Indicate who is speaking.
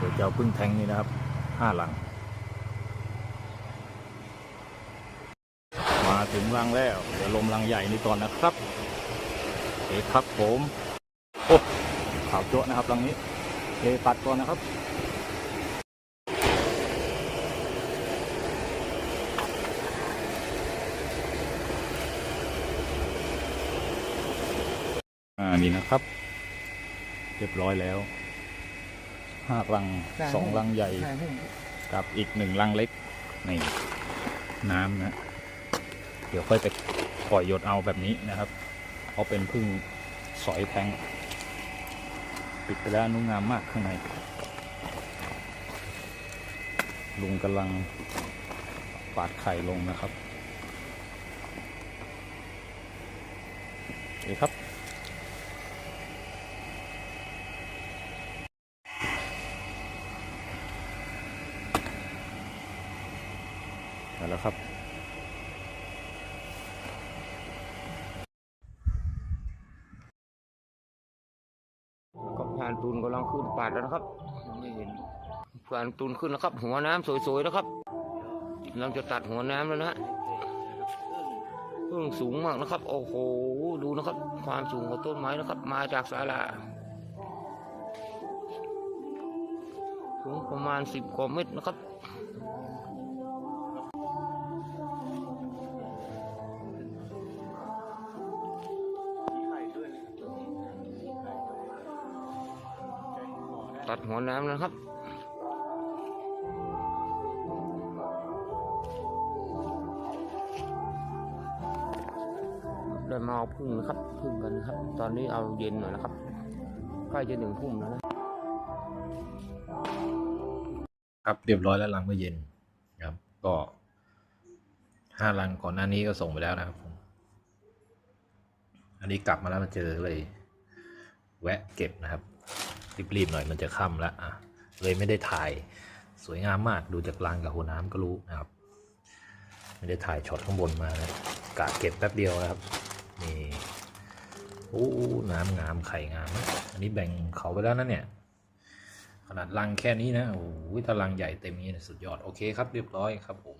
Speaker 1: ดี๋ยวจะเอาพึ่งแทงนี่นะครับห้าหลัง มาถึงรังแล้วเดี๋ยวลมรังใหญ่นี่ก่อนนะครับโอครับผมโอ้ขาวโจ๊ะนะครับรังนี้โอปัดก่อนนะครับอ่านี่นะครับ เรียบร้อยแล้ว ห้ารังสองรังใหญ่ กับอีกหนึ่งลังเล็กนี่น้ำนะ เดี๋ยวค่อยไปปล่อยหยดเอาแบบนี้นะครับเพราะเป็นพึ่งสอยแทง ปิดไปแล้วนุ่งงามมากข้างใน ลุงกำลังปาดไข่ลงนะครับ โอเคครับ มาแล้วครับ
Speaker 2: ก็พานตูนกำลังขึ้นปาดแล้วนะครับไม่เห็นพานตูนขึ้นแล้วครับ หัวน้ำสวยๆแล้วครับกำลังจะตัดหัวน้ำแล้วนะฮะเพิ่งสูงมากนะครับ โอ้โห ดูนะครับ ความสูงของต้นไม้นะครับ มาจากศาลาสูงประมาณสิบกว่าเมตรนะครับ ตัดหัวน้ำนะครับได้มาเอาพึ่งนะครับพึ่งกันนะครับ ตอนนี้เอาเย็นหน่อยนะครับใกล้จะหนึ่งทุ่มแล้วนะ
Speaker 3: ครับเรียบร้อยแล้วรังเมื่อเย็นครับ ก็ห้ารังก่อนหน้านี้ก็ส่งไปแล้วนะครับผมอันนี้กลับมาแล้วมาเจอเลย แวะเก็บนะครับ รีบๆหน่อยมันจะค่ำแล้วอะเลยไม่ได้ถ่ายสวยงามมากดูจากรังกับหัวน้ำก็รู้นะครับ ไม่ได้ถ่ายช็อตข้างบนมานะกะเก็บแป๊บเดียวนะครับนี่โอ้น้ำงามไข่งามนะอันนี้แบ่งเขาไปแล้วนะเนี่ย ขนาดรังแค่นี้นะโอ้โหถ้ารังใหญ่เต็มนี้นยสุดยอดโอเคครับเรียบร้อยครับผม